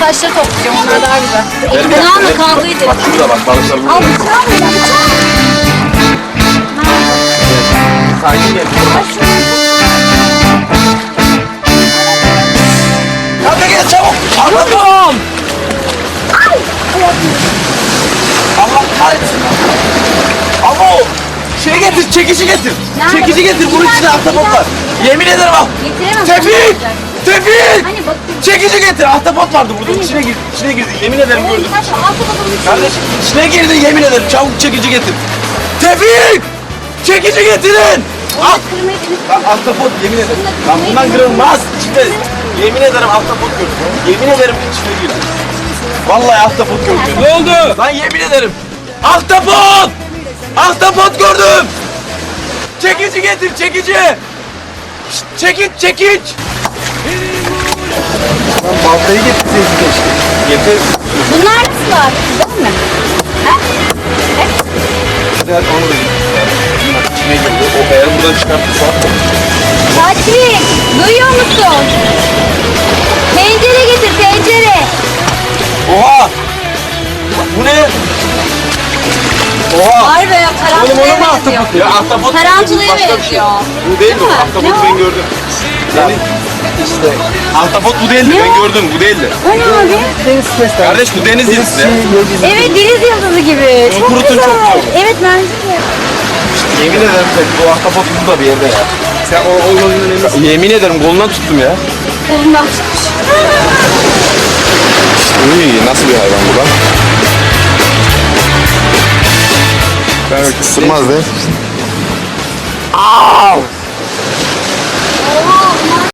taşları toplayacağım. Onlar daha güzel. Dakika, alma ver. kavgaydı. Bak şurada bak balıklar burada. Al bıçağı mı? Bıçağı mı? Sakin gel. Kanka gel çabuk. Anladım. Allah kahretsin. Ama o şey getir, çekici getir. Nerede? Çekici getir, bunun içinde ahtapot var. Yemin ederim al. Getiremem. Tevfik! Tevfik! Hani bak. Çekici getir, ahtapot vardı burada. Hani? İçine girdi, içine girdi. Yemin ederim gördüm. içinde. Kardeşim içine girdi yemin ederim. Çabuk çekici getir. Tevfik! Çekici getirin! Lan ahtapot yemin ederim. Lan bundan kırılmaz. İçinde yemin ederim ahtapot gördüm. Yemin ederim içine girdi. Vallahi ahtapot gördüm. Ne oldu? Lan yemin ederim. Ahtapot! Ahtapot gördüm. Çekici getir çekici. Çekiç çekiç. Lan baltayı getirseydin keşke. Getir. Bunlar nasıl var? Değil mi? Ha? Ver onu da İçine girdi. O eğer buradan çıkartırsa. Fatih, duyuyor musun? Tencere getir, tencere. Oha! Bu ne? Oha! Harbi ya, Oğlum tarantulaya onu mu benziyor. ahtapot ya? Ahtapot Tarantulaya başka bir şey. benziyor. Bu değil mi? Değil mi? Ahtapot Ne o? ben gördüm. Yani işte ahtapot bu değildi. Ne Ben o? gördüm. Bu değildi. O ne abi? Kardeş bu deniz yıldızı. Evet, deniz yıldızı gibi. Çok kurutun, güzel. çok güzel. Evet, bence de. Yemin ederim sen bu ahtapot burada bir yerde ya. Sen o olmadığından eminsin. Yemin ederim kolundan tuttum ya. Kolumdan çıkmış. Uy nasıl bir hayvan bu lan? Evet, ısırmaz değil mi? Aa! Oha!